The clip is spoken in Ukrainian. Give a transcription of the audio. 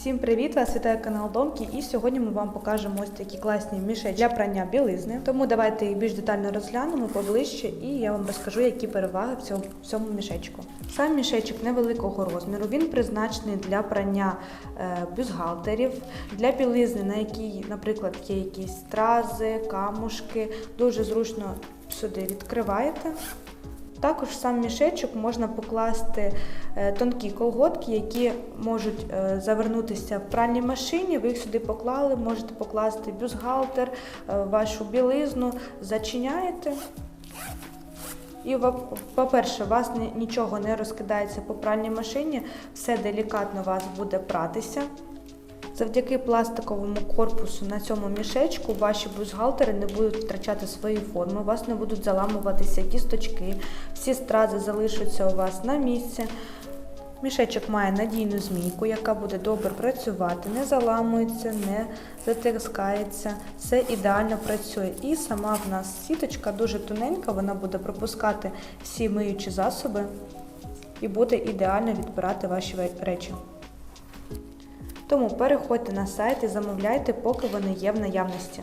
Всім привіт! Вас вітає канал Домки, і сьогодні ми вам покажемо ось такі класні мішечки для прання білизни. Тому давайте їх більш детально розглянемо поближче, і я вам розкажу, які переваги в цьому, в цьому мішечку. Сам мішечок невеликого розміру. Він призначений для прання е, бюстгальтерів, для білизни, на якій, наприклад, є якісь стрази, камушки. Дуже зручно сюди відкриваєте. Також в сам мішечок можна покласти е, тонкі колготки, які можуть е, завернутися в пральній машині. Ви їх сюди поклали, можете покласти бюстгальтер, е, вашу білизну, зачиняєте. І, по-перше, у вас нічого не розкидається по пральній машині, все делікатно у вас буде пратися. Завдяки пластиковому корпусу на цьому мішечку ваші бюстгальтери не будуть втрачати свої форми, у вас не будуть заламуватися кісточки, всі стрази залишаться у вас на місці. Мішечок має надійну змійку, яка буде добре працювати, не заламується, не затискається, все ідеально працює. І сама в нас сіточка дуже тоненька, вона буде пропускати всі миючі засоби і буде ідеально відбирати ваші речі. Тому переходьте на сайт і замовляйте, поки вони є в наявності.